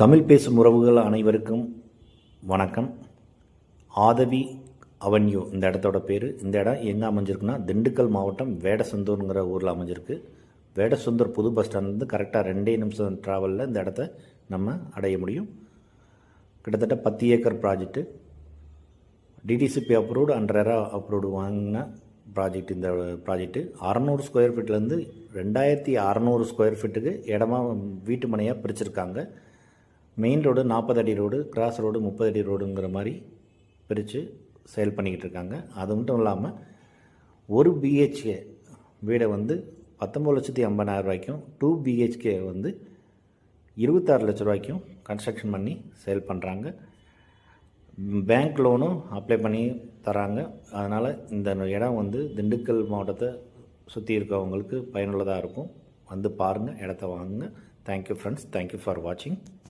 தமிழ் பேசும் உறவுகள் அனைவருக்கும் வணக்கம். ஆதவி அவென்யூ இந்த இடத்தோட பேர். இந்த இடம் எங்கே அமைஞ்சிருக்குன்னா திண்டுக்கல் மாவட்டம் வேடசந்தூருங்கிற ஊரில் அமைஞ்சிருக்கு. வேடசந்தூர் புது பஸ் ஸ்டாண்ட்லேருந்து கரெக்டாக ரெண்டே நிமிஷம் ட்ராவலில் இந்த இடத்த நம்ம அடைய முடியும். கிட்டத்தட்ட பத்து acre project DTCP approved and RERA approved வாங்கின ப்ராஜெக்ட் இந்த ப்ராஜெக்ட்டு அறநூறு ஸ்கொயர் ஃபீட்லேருந்து ரெண்டாயிரத்தி அறநூறு ஸ்கொயர் ஃபீட்டுக்கு இடமா வீட்டு மனையாக பிரிச்சிருக்காங்க. மெயின் ரோடு நாற்பது அடி ரோடு கிராஸ் ரோடு முப்பது அடி ரோடுங்கிற மாதிரி பிரித்து சேல் பண்ணிக்கிட்டு இருக்காங்க. அது மட்டும் இல்லாமல் ஒரு பிஹெச்கே வீடை வந்து பத்தொம்பது லட்சத்தி ஐம்பதாயிரம் ரூபாய்க்கும் டூ பிஹெச்கே வந்து இருபத்தாறு லட்ச ரூபாய்க்கும் கன்ஸ்ட்ரக்ஷன் பண்ணி சேல் பண்ணுறாங்க பேங்க் லோனும் அப்ளை பண்ணி தராங்க. அதனால் இந்த இடம் வந்து திண்டுக்கல் மாவட்டத்தை சுற்றி இருக்கவங்களுக்கு பயனுள்ளதாக இருக்கும். வந்து பாருங்கள் இடத்த வாங்குங்க. தேங்க்யூ ஃப்ரெண்ட்ஸ் தேங்க்யூ ஃபார் வாட்சிங்